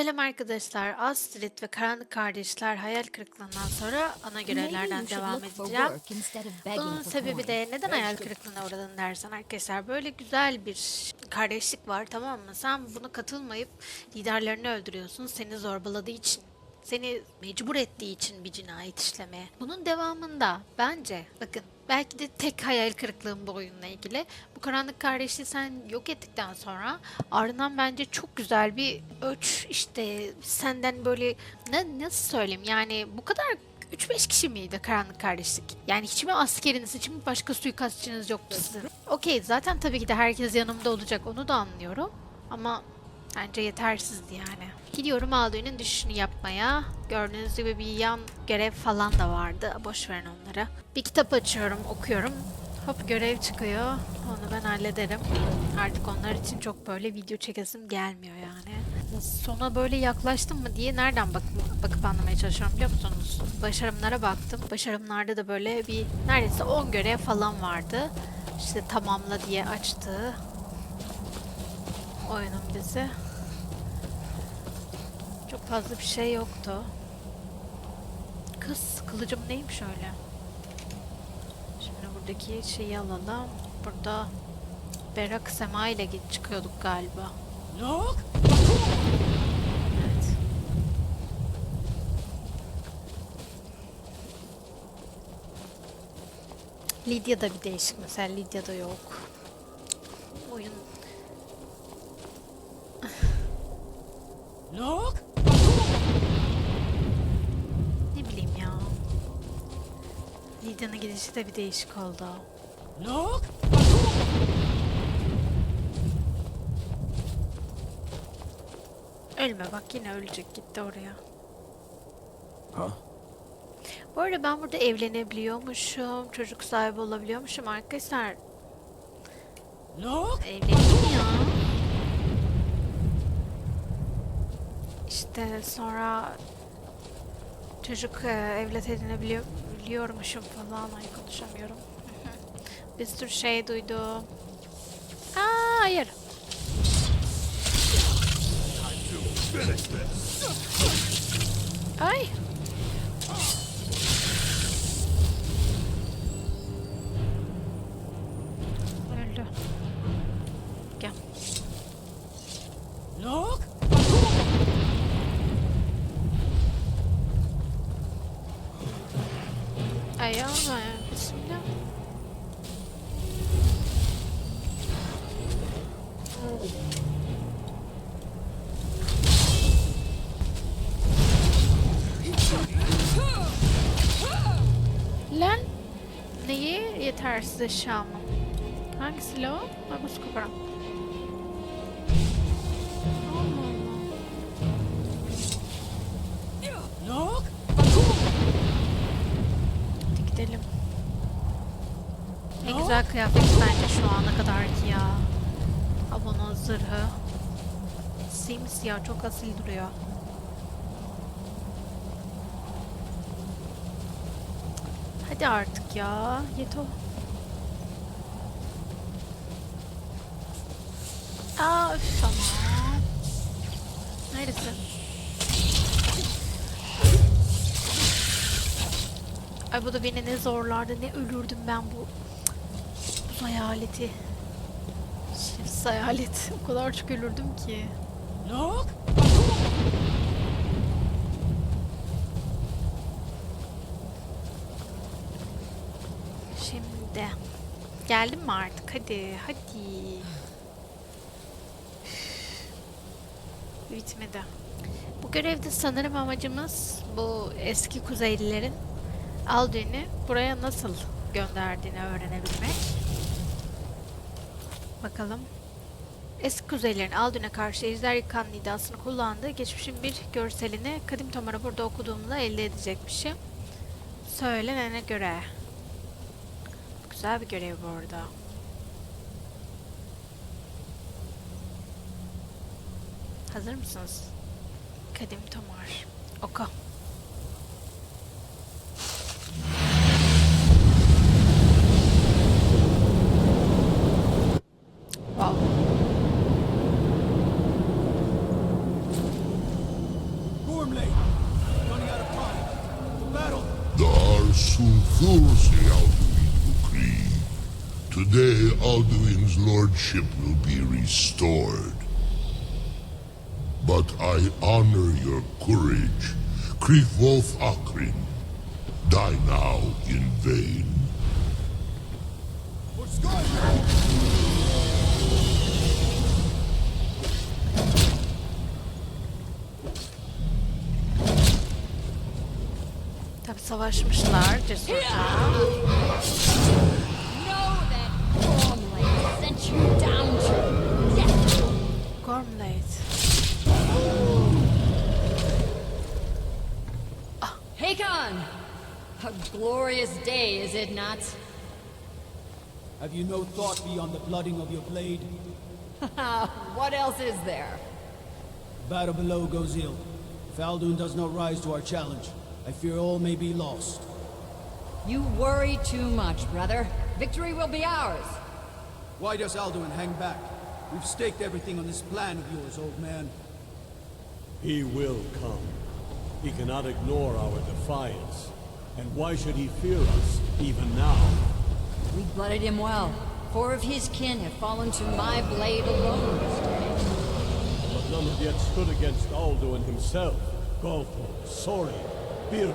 Selam arkadaşlar. Astrid ve Karanlık Kardeşler hayal kırıklığından sonra ana görevlerden devam edeceğim. Bunun sebebi de neden hayal kırıklığına uğradın dersen arkadaşlar böyle güzel bir kardeşlik var tamam mı? Sen buna katılmayıp liderlerini öldürüyorsun seni zorbaladığı için. Seni mecbur ettiği için bir cinayet işlemeye. Bunun devamında bence bakın belki de tek hayal kırıklığım bu oyunla ilgili. Bu karanlık kardeşliği sen yok ettikten sonra ardından bence çok güzel bir ölç işte senden böyle ne, nasıl söyleyeyim yani bu kadar 3-5 kişi miydi karanlık kardeşlik? Yani hiç mi askeriniz, hiç mi başka suikastçınız yoktu sizin? Okey zaten tabii ki de herkes yanımda olacak onu da anlıyorum. Ama bence yetersizdi yani. Gidiyorum Alduin'in düşüşünü yapmaya. Gördüğünüz gibi bir yan görev falan da vardı. Boş verin onları. Bir kitap açıyorum, okuyorum. Hop görev çıkıyor. Onu ben hallederim. Artık onlar için çok böyle video çekesim gelmiyor yani. Sona böyle yaklaştım mı diye nereden bak bakıp anlamaya çalışıyorum biliyor musunuz? Başarımlara baktım. Başarımlarda da böyle bir neredeyse 10 görev falan vardı. İşte tamamla diye açtı. Oyunun bizi. Çok fazla bir şey yoktu. Kız kılıcım neymiş öyle? Şimdi buradaki şeyi alalım. Burada Berak Sema ile git çıkıyorduk galiba. Look! Evet. Lidya'da bir değişik mesela Lidya'da yok. Oyun Look! ne bileyim ya. Lidya'nın gidişi de bir değişik oldu. Look! Ölme bak yine ölecek gitti oraya. Ha? Bu arada ben burada evlenebiliyormuşum, çocuk sahibi olabiliyormuşum arkadaşlar. Look! Evleneyim ya. İşte sonra çocuk e, evlat edinebiliyor biliyormuşum falan. Ay konuşamıyorum. Bir sürü şey duydum. Aa, hayır. Ay. Lan neyi yetersiz eşya mı? Hangi silah o? Ha güzel kıyafet bence şu ana kadar ki ya. Abone zırhı. Simsiyah çok asil duruyor. Hadi artık ya. Yeto. Aa üf tamam. Neredesin? Ay bu da beni ne zorlardı ne ölürdüm ben bu hayaleti. Şefsiz hayalet. O kadar çok ölürdüm ki. Look! Şimdi geldim mi artık? Hadi, hadi. Bitmedi. Bu görevde sanırım amacımız bu eski Kuzeylilerin Alduin'i buraya nasıl gönderdiğini öğrenebilmek. Bakalım. Eski Kuzeylilerin Alduin'e karşı ejder yıkan nidasını kullandığı geçmişin bir görselini Kadim Tomar'ı burada okuduğumda elde edecekmişim. Söylenene göre. Güzel bir görev bu arada. Hazır mısınız? Kadim Tomar. Oku. Sulthursi Alduin Ukri. Today Alduin's lordship will be restored. But I honor your courage. Krieg Akrin. Die now in vain. Savaşmışlar cesurca. Know that Gormley sent you down to death. Gormlade. Hakon! A glorious day, is it not? Have you no thought beyond the blooding of your blade? Ah, what else is there? Battle below goes ill. If Alduin does not rise to our challenge, I fear all may be lost. You worry too much, brother. Victory will be ours. Why does Alduin hang back? We've staked everything on this plan of yours, old man. He will come. He cannot ignore our defiance. And why should he fear us, even now? We blooded him well. Four of his kin have fallen to my blade alone this day. But none have yet stood against Alduin himself. Golfo, Sori, Birka.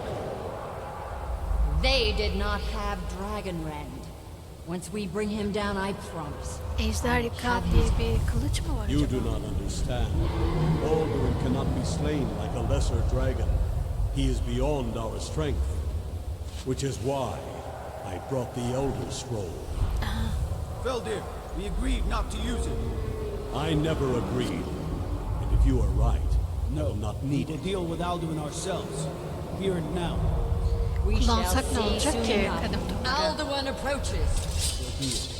They did not have Dragonrend. Once we bring him down, I promise. Ejder yıkan diye bir kılıç mı var You acaba? do not understand. Alduin cannot be slain like a lesser dragon. He is beyond our strength. Which is why I brought the Elder Scroll. Uh-huh. Feldir, we agreed not to use it. I never agreed. And if you are right, no, not need We'll deal with Alduin ourselves. Here and now. We shall Kullansak ne see olacak soon ki enough. kadın durmadan? Alduin approaches. Tarudis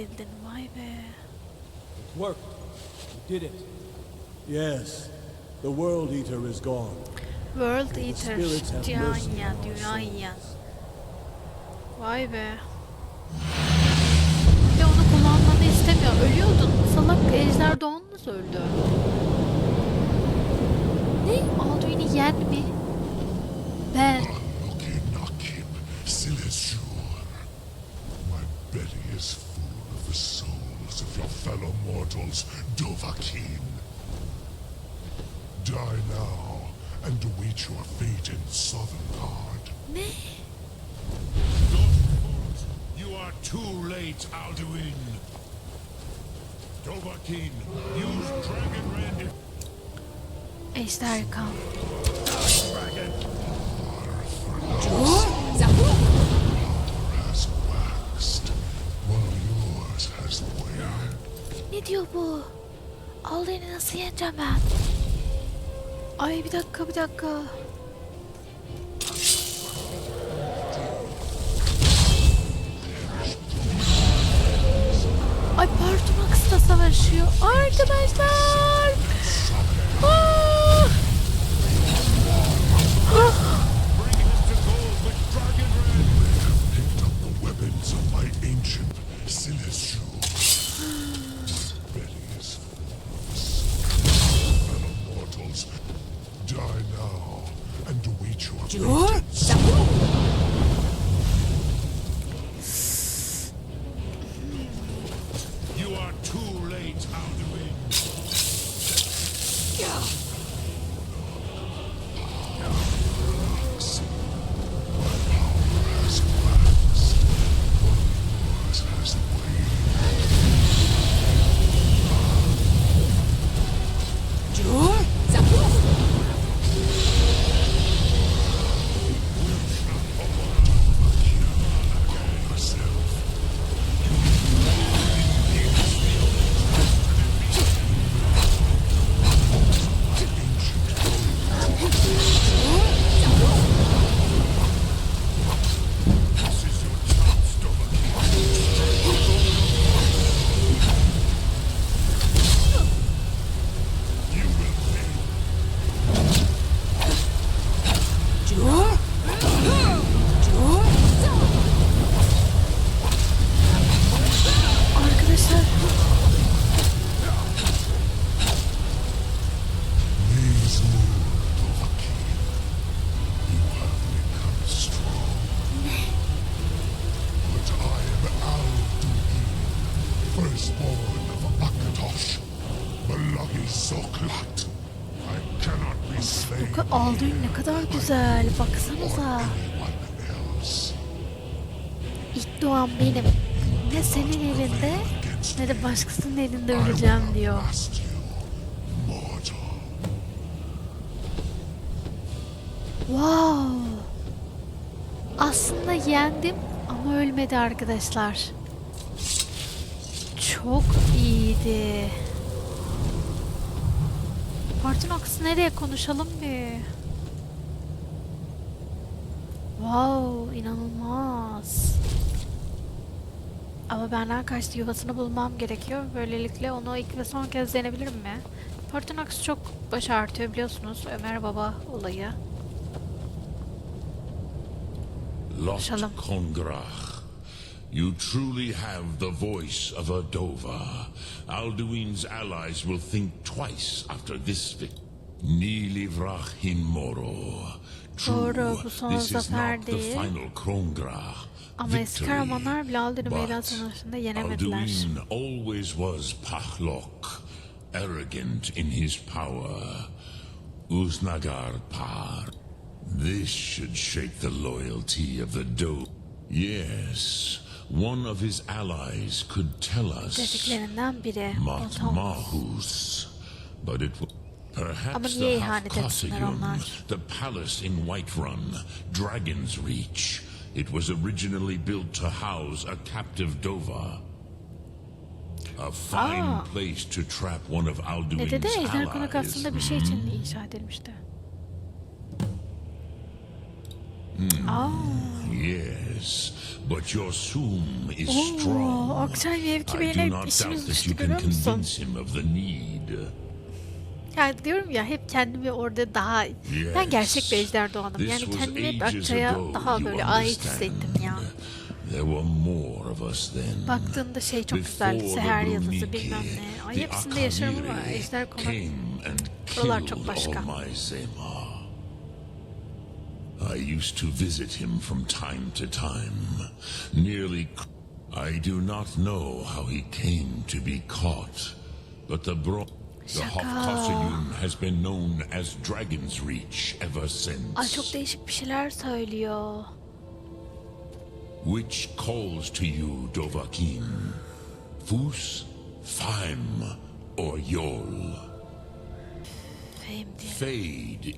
edildin vay be. Worked. We did it. Yes, the World Eater is gone. World Eater, dünya yiyen. Vay be. Bir de onu kullanmanı istemiyor. Ölüyordun. Salak ejder doğunuz öldü. Ne? Alduin'i yen mi? Ben. Loki Nakib Silesur. My belly is full of the souls of your fellow mortals, Dovahkiin. Die now and await your fate in Southern Guard. Ne? Not fought, you too late, Alduin. Dovahkiin, use Dragon Rend. Ejder kan. Dragon Zabu! has waxed, while yours has waned. Ne diyor bu? Alden'i nasıl yeneceğim ben? Ay bir dakika bir dakika. Ay Partumax da savaşıyor. Arkadaşlar. you. Başkasının elinde öleceğim diyor. Wow. Aslında yendim ama ölmedi arkadaşlar. Çok iyiydi. Partonox nereye konuşalım bir? Wow, inanılmaz. Ama benden kaçtı yuvasını bulmam gerekiyor. Böylelikle onu ilk ve son kez denebilirim mi? Partonox çok baş artıyor biliyorsunuz. Ömer Baba olayı. Lot. Kongrach. You truly have the voice of a Dova. Alduin's allies will think twice after this victory. Nilivrach hin moro. True, Doğru, bu son this is not the final Kongrach. Ama eski victory. kahramanlar bile Alduin'i meydan savaşında yenemediler. Always was Pahlok, arrogant in his power. Uznagar par. This should shake the loyalty of the Do. Yes, one of his allies could tell us. Dediklerinden biri. Mat Otom. Mahus. But it Ama perhaps niye the ihanet etsinler Hafkasayun, onlar? the palace in Whiterun, Dragon's Reach. It was originally built to house a captive Dova. A fine Ah. place to trap one of Alduin's dedi? Ejder allies. aslında bir şey için hmm. inşa edilmişti. Aa, Yes, but your Sum is Oo, strong. Akçay mevki I do beyle not işimiz doubt that düştü you can görüyor musun? convince him of the need. Yani diyorum ya hep kendimi orada daha... Ben gerçek bir ejder doğanım. Yani kendimi hep Akçay'a daha böyle ait hissettim ya. Baktığında şey çok the Seher Bruniki, bilmem ne. Ay hepsinde yaşarım ama ejder konak... Buralar çok başka. I used to visit him from time to time. Nearly, I do not know how he came to be caught, but the bro. The Şaka. Hofkosayun has been known as Dragon's Reach ever since. Ay çok değişik bir şeyler söylüyor. Which calls to you, Dovahkiin? Fus, Faim, or Yol? Fade,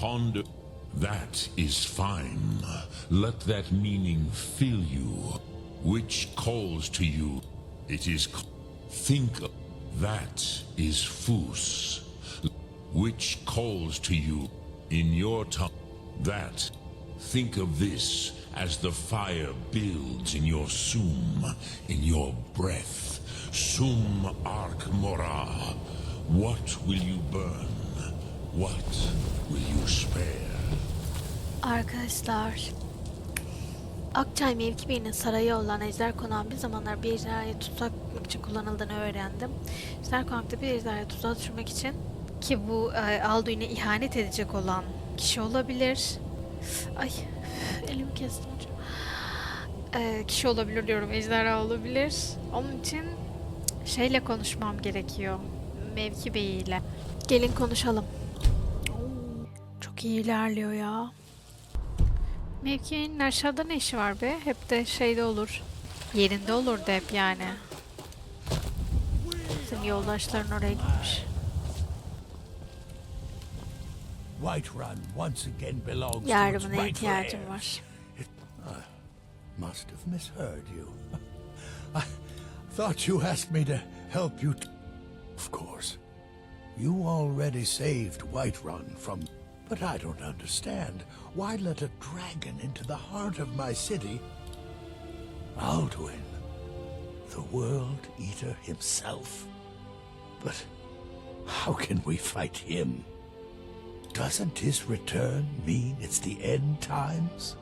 ponder. That is fine. Let that meaning fill you. Which calls to you? It is. Think. That is Fus. Which calls to you in your tongue? That. Think of this as the fire builds in your sum, in your breath. Sum Ark Mora. What will you burn? What will you spare? Arkadaşlar Akçay mevki sarayı olan ejder konağın bir zamanlar bir ejderhayı tutsak için kullanıldığını öğrendim. Ejder konakta bir ejderhayı tuzağa düşürmek için ki bu e, Alduin'e ihanet edecek olan kişi olabilir. Ay elimi kestim. E, kişi olabilir diyorum ejderha olabilir. Onun için şeyle konuşmam gerekiyor. Mevki beyiyle. Gelin konuşalım. Çok iyi ilerliyor ya. Mevkinin aşağıda ne işi var be? Hep de şeyde olur. Yerinde olurdu hep yani. Bizim yoldaşların oraya gitmiş. White Run once again belongs Yardımına ihtiyacım var. Must have misheard you. I thought you asked me to help you. Of course. You already saved Whiterun from. But I don't understand. Why let a dragon into the heart of my city? Alduin, the World Eater himself. But how can we fight him? Doesn't his return mean it's the end times?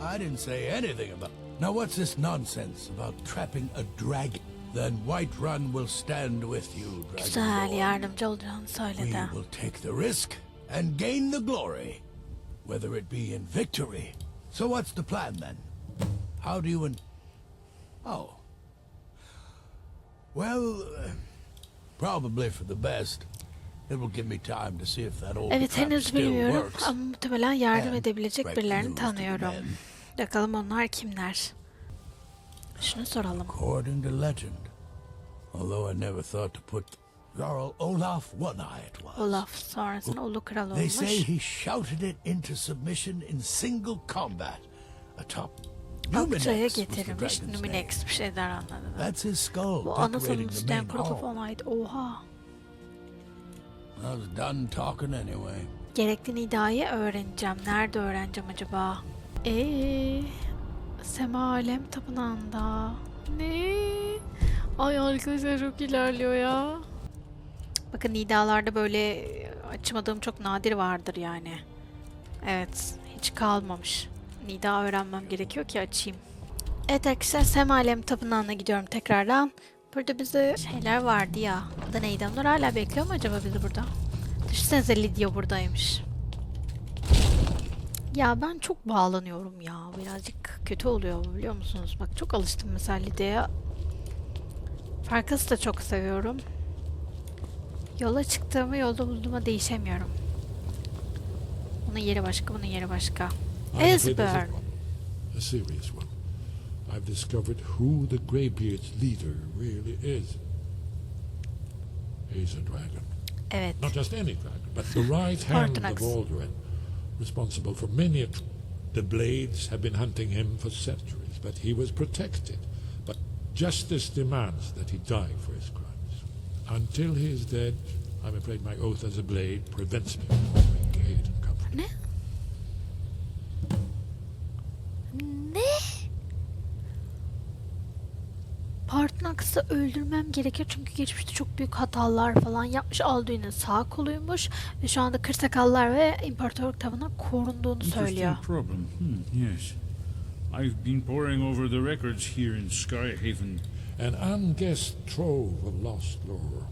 I didn't say anything about. Now, what's this nonsense about trapping a dragon? Then Whiterun will stand with you, Güzel Dragonborn. yardımcı olacağını We söyledi. will take the risk and gain the glory, whether it be in victory. So, what's the plan then? How do you? In- oh, well, uh, probably for the best. It will give me time to see if that old Evet henüz bilmiyorum ama muhtemelen yardım And edebilecek birilerini tanıyorum. Bakalım onlar kimler? Şunu soralım. According to legend, although I never thought to put Jarl Olaf One-Eye it was. Olaf sonrasında Ulu Kral They say olmuş. he shouted it into submission in single combat atop dragon's name. Numinex bir şeyler anladı. That's his skull Bu ana sonuncudan hall. Onlight. Oha. I was done talking anyway. Gerekli nidayı öğreneceğim. Nerede öğreneceğim acaba? Eee Sema Alem Tapınağı'nda. Ne? Ay arkadaşlar çok ilerliyor ya. Bakın nidalarda böyle açmadığım çok nadir vardır yani. Evet hiç kalmamış. Nida öğrenmem gerekiyor ki açayım. Evet arkadaşlar Sema Alem Tapınağı'na gidiyorum tekrardan. Burada bize şeyler vardı ya. Adı neydi? Onlar hala bekliyor mu acaba bizi burada? Düşünsenize Lydia buradaymış. Ya ben çok bağlanıyorum ya. Birazcık kötü oluyor biliyor musunuz? Bak çok alıştım mesela Lydia'ya. Farkası da çok seviyorum. Yola çıktığımı yolda bulduğuma değişemiyorum. Bunun yeri başka, bunun yeri başka. Esbern. A serious one. I've discovered who the Greybeard's leader really is. He's a dragon. Evet. Not just any dragon, but the right hand of Alduin, responsible for many The Blades have been hunting him for centuries, but he was protected. But justice demands that he die for his crimes. Until he is dead, I'm afraid my oath as a Blade prevents me from offering aid and comfort. Ne? Ne? Partonax'ı öldürmem gerekir çünkü geçmişte çok büyük hatalar falan yapmış. Alduin'in sağ koluymuş ve şu anda kırsakallar ve imparatorluk tarafından korunduğunu söylüyor. Interesting problem. Hmm, yes. I've been poring over the records here in Skyhaven. An unguessed trove of lost lore.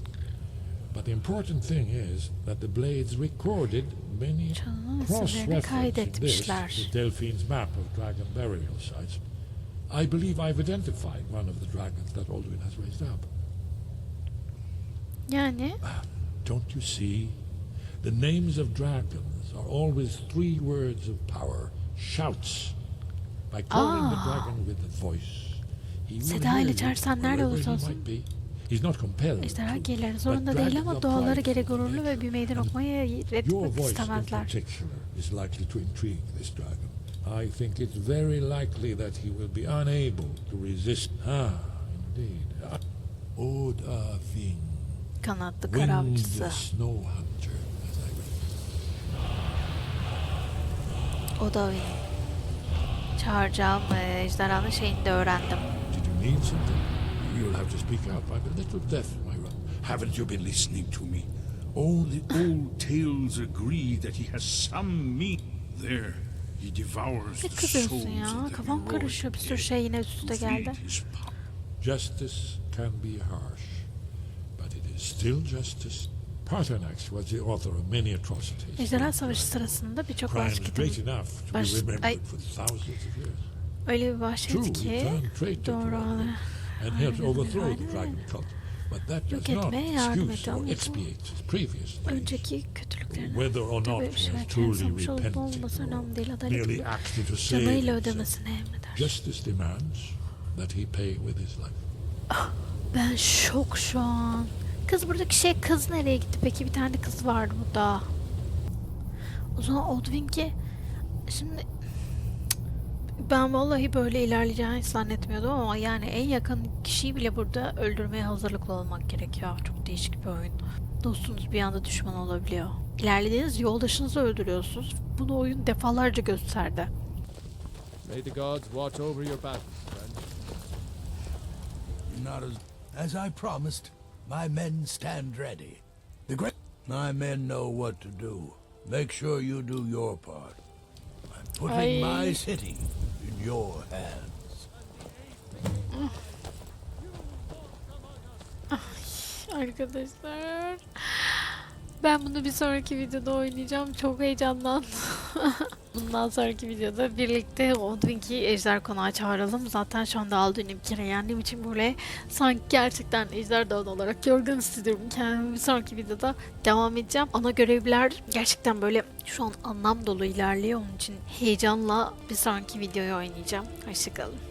But the important thing is that the Blades recorded many cross-references to Delphine's map of dragon burial sites. I believe I've identified one of the dragons that Alduin has raised up. Yani Don't you see? The names of dragons are always three words of power. Shouts. By calling the Ah. dragon with the voice, Seda ile you çağırsan nerede olursa olsun. but zorunda değil ama doğaları in gururlu ve bir meydan okumayı reddetmek istemezler. I think it's very likely that he will be unable to resist. Ah, indeed. Ah, Odafin, Kanatlı the avcısı. Snow Hunter, as I read. O da oyun. Çağıracağım e, ejderhanın şeyini de öğrendim. Did you need something? You'll have to speak out. I'm a little deaf, Myra. Haven't you been listening to me? All the old tales agree that he has some meat there. He devours Ne the souls ya? of the Kafam heroic karışıyor. Bir sürü dead şey yine üst who üste geldi. feed his power. Justice can be harsh, but it is still justice. Paternax was the author of many atrocities. Ejderha Savaşı sırasında birçok Crimes vahşi great kitabı enough to Baş- be remembered ay- öyle bir he ki doğru that Yok does not etmeye yardım excuse etti or ama bu önceki kötülüklerini Whether or not tabii he has şirket truly yapmış olup repented olmaması or önemli değil. Adalet merely acted to save canıyla ödemesini emreder. justice demands that he pay with his life. Ben şok şu an. Kız buradaki şey kız nereye gitti peki? Bir tane kız vardı burada. O zaman Odwink'i şimdi ben vallahi böyle ilerleyeceğini hiç zannetmiyordum ama yani en yakın kişiyi bile burada öldürmeye hazırlıklı olmak gerekiyor. Çok değişik bir oyun. Dostunuz bir anda düşman olabiliyor. İlerlediğiniz yoldaşınızı öldürüyorsunuz. Bunu oyun defalarca gösterdi. May the gods watch over your battles, friend. Not as... As I promised, my men stand ready. The great... My men know what to do. Make sure you do your part. I'm putting Ay. my city your hands. Arkadaşlar. Ben bunu bir sonraki videoda oynayacağım. Çok heyecanlandım. Bundan sonraki videoda birlikte Odwink'i Ejder Konağı çağıralım. Zaten şu anda aldığım kere yendiğim için böyle sanki gerçekten Ejder Dağı'nı olarak yorgun hissediyorum. Kendimi bir sonraki videoda devam edeceğim. Ana görevler gerçekten böyle şu an anlam dolu ilerliyor. Onun için heyecanla bir sonraki videoyu oynayacağım. Hoşçakalın.